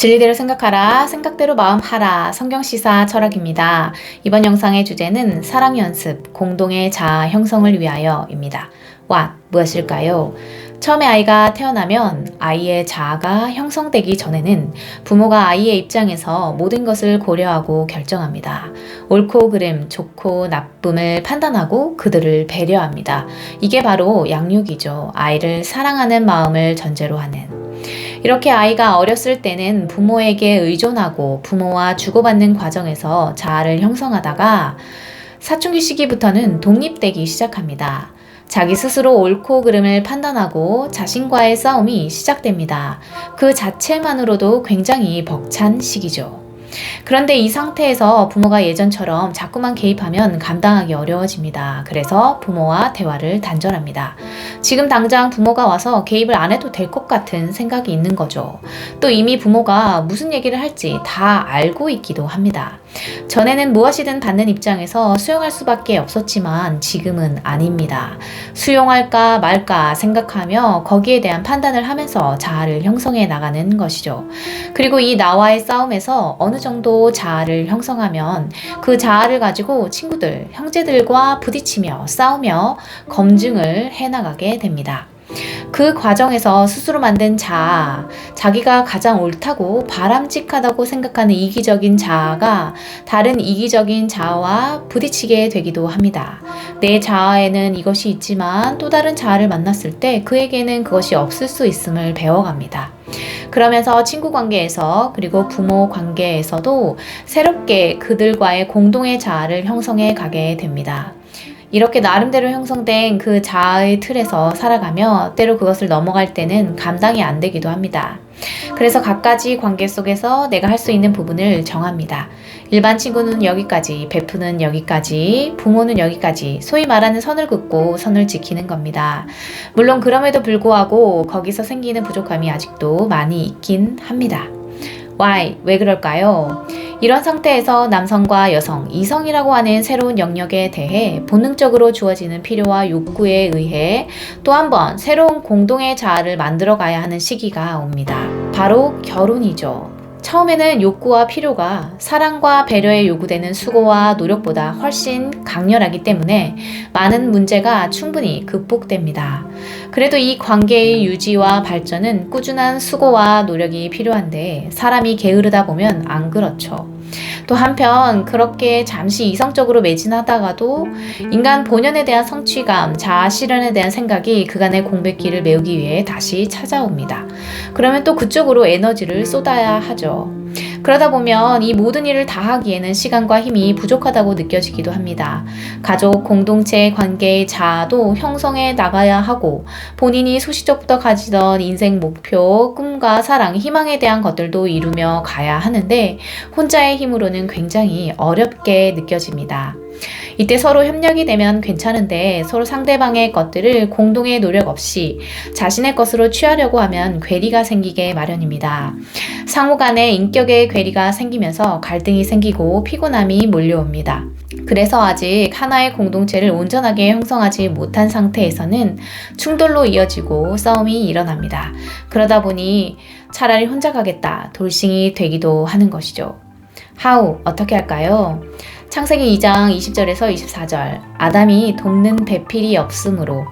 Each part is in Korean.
진리대로 생각하라, 생각대로 마음하라, 성경시사 철학입니다. 이번 영상의 주제는 사랑 연습, 공동의 자아 형성을 위하여입니다. What, 무엇일까요? 처음에 아이가 태어나면 아이의 자아가 형성되기 전에는 부모가 아이의 입장에서 모든 것을 고려하고 결정합니다. 옳고 그름, 좋고 나쁨을 판단하고 그들을 배려합니다. 이게 바로 양육이죠. 아이를 사랑하는 마음을 전제로 하는. 이렇게 아이가 어렸을 때는 부모에게 의존하고 부모와 주고받는 과정에서 자아를 형성하다가 사춘기 시기부터는 독립되기 시작합니다. 자기 스스로 옳고 그름을 판단하고 자신과의 싸움이 시작됩니다. 그 자체만으로도 굉장히 벅찬 시기죠. 그런데 이 상태에서 부모가 예전처럼 자꾸만 개입하면 감당하기 어려워집니다. 그래서 부모와 대화를 단절합니다. 지금 당장 부모가 와서 개입을 안 해도 될 것 같은 생각이 있는 거죠. 또 이미 부모가 무슨 얘기를 할지 다 알고 있기도 합니다. 전에는 무엇이든 받는 입장에서 수용할 수밖에 없었지만 지금은 아닙니다. 수용할까 말까 생각하며 거기에 대한 판단을 하면서 자아를 형성해 나가는 것이죠. 그리고 이 나와의 싸움에서 어느 정도 자아를 형성하면 그 자아를 가지고 친구들, 형제들과 부딪히며 싸우며 검증을 해 나가게 됩니다. 그 과정에서 스스로 만든 자아, 자기가 가장 옳다고 바람직하다고 생각하는 이기적인 자아가 다른 이기적인 자아와 부딪히게 되기도 합니다. 내 자아에는 이것이 있지만 또 다른 자아를 만났을 때 그에게는 그것이 없을 수 있음을 배워갑니다. 그러면서 친구 관계에서 그리고 부모 관계에서도 새롭게 그들과의 공동의 자아를 형성해 가게 됩니다. 이렇게 나름대로 형성된 그 자아의 틀에서 살아가며 때로 그것을 넘어갈 때는 감당이 안 되기도 합니다. 그래서 각가지 관계 속에서 내가 할 수 있는 부분을 정합니다. 일반 친구는 여기까지, 베프는 여기까지, 부모는 여기까지, 소위 말하는 선을 긋고 선을 지키는 겁니다. 물론 그럼에도 불구하고 거기서 생기는 부족함이 아직도 많이 있긴 합니다. Why? 왜 그럴까요? 이런 상태에서 남성과 여성, 이성이라고 하는 새로운 영역에 대해 본능적으로 주어지는 필요와 욕구에 의해 또 한 번 새로운 공동의 자아를 만들어 가야 하는 시기가 옵니다. 바로 결혼이죠. 처음에는 욕구와 필요가 사랑과 배려에 요구되는 수고와 노력보다 훨씬 강렬하기 때문에 많은 문제가 충분히 극복됩니다. 그래도 이 관계의 유지와 발전은 꾸준한 수고와 노력이 필요한데 사람이 게으르다 보면 안 그렇죠. 또 한편 그렇게 잠시 이성적으로 매진하다가도 인간 본연에 대한 성취감, 자아 실현에 대한 생각이 그간의 공백기를 메우기 위해 다시 찾아옵니다. 그러면 또 그쪽으로 에너지를 쏟아야 하죠. 그러다 보면 이 모든 일을 다 하기에는 시간과 힘이 부족하다고 느껴지기도 합니다. 가족, 공동체, 관계의 자아도 형성해 나가야 하고 본인이 소시적부터 가지던 인생 목표, 꿈과 사랑, 희망에 대한 것들도 이루며 가야 하는데 혼자의 힘으로는 굉장히 어렵게 느껴집니다. 이때 서로 협력이 되면 괜찮은데 서로 상대방의 것들을 공동의 노력 없이 자신의 것으로 취하려고 하면 괴리가 생기게 마련입니다. 상호 간의 인격의 괴리가 생기면서 갈등이 생기고 피곤함이 몰려옵니다. 그래서 아직 하나의 공동체를 온전하게 형성하지 못한 상태에서는 충돌로 이어지고 싸움이 일어납니다. 그러다 보니 차라리 혼자 가겠다 돌싱이 되기도 하는 것이죠. 하우 어떻게 할까요? 창세기 2장 20절에서 24절. 아담이 돕는 배필이 없으므로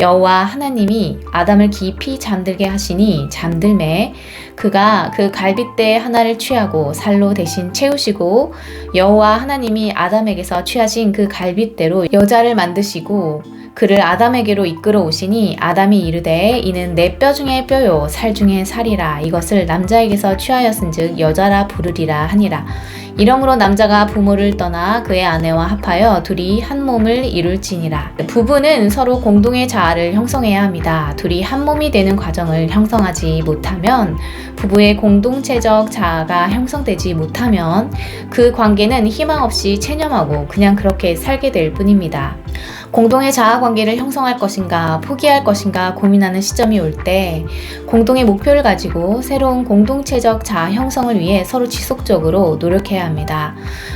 여호와 하나님이 아담을 깊이 잠들게 하시니 잠들매 그가 그 갈빗대 하나를 취하고 살로 대신 채우시고 여호와 하나님이 아담에게서 취하신 그 갈빗대로 여자를 만드시고 그를 아담에게로 이끌어 오시니 아담이 이르되 이는 내 뼈 중에 뼈요 살 중에 살이라. 이것을 남자에게서 취하였은즉 여자라 부르리라 하니라 이러므로 남자가 부모를 떠나 그의 아내와 합하여 둘이 한 몸을 이룰지니라. 부부는 서로 공동의 자아를 형성해야 합니다. 둘이 한 몸이 되는 과정을 형성하지 못하면 부부의 공동체적 자아가 형성되지 못하면 그 관계는 희망 없이 체념하고 그냥 그렇게 살게 될 뿐입니다. 공동의 자아 관계를 형성할 것인가 포기할 것인가 고민하는 시점이 올 때 공동의 목표를 가지고 새로운 공동체적 자아 형성을 위해 서로 지속적으로 노력해야 합니다.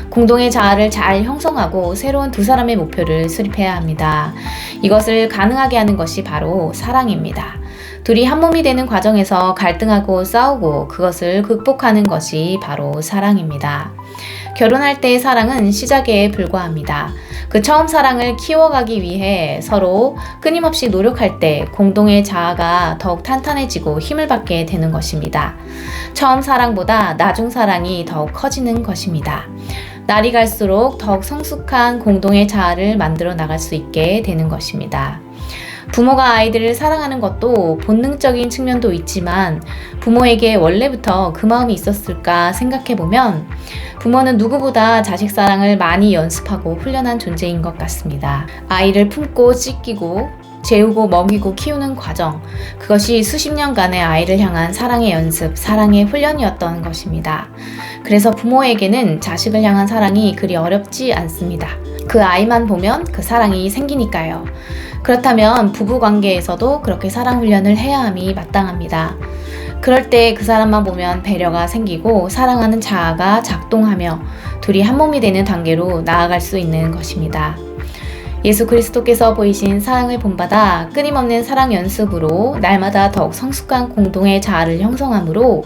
공동의 자아를 잘 형성하고 새로운 두 사람의 목표를 수립해야 합니다. 이것을 가능하게 하는 것이 바로 사랑입니다. 둘이 한 몸이 되는 과정에서 갈등하고 싸우고 그것을 극복하는 것이 바로 사랑입니다. 결혼할 때의 사랑은 시작에 불과합니다. 그 처음 사랑을 키워가기 위해 서로 끊임없이 노력할 때 공동의 자아가 더욱 탄탄해지고 힘을 받게 되는 것입니다. 처음 사랑보다 나중 사랑이 더욱 커지는 것입니다. 날이 갈수록 더욱 성숙한 공동의 자아를 만들어 나갈 수 있게 되는 것입니다. 부모가 아이들을 사랑하는 것도 본능적인 측면도 있지만 부모에게 원래부터 그 마음이 있었을까 생각해 보면 부모는 누구보다 자식 사랑을 많이 연습하고 훈련한 존재인 것 같습니다. 아이를 품고 찢기고 재우고 먹이고 키우는 과정, 그것이 수십 년간의 아이를 향한 사랑의 연습, 사랑의 훈련이었던 것입니다. 그래서 부모에게는 자식을 향한 사랑이 그리 어렵지 않습니다. 그 아이만 보면 그 사랑이 생기니까요. 그렇다면 부부 관계에서도 그렇게 사랑 훈련을 해야 함이 마땅합니다. 그럴 때 그 사람만 보면 배려가 생기고 사랑하는 자아가 작동하며 둘이 한 몸이 되는 단계로 나아갈 수 있는 것입니다. 예수 그리스도께서 보이신 사랑을 본받아 끊임없는 사랑 연습으로 날마다 더욱 성숙한 공동의 자아를 형성함으로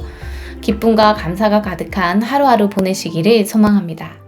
기쁨과 감사가 가득한 하루하루 보내시기를 소망합니다.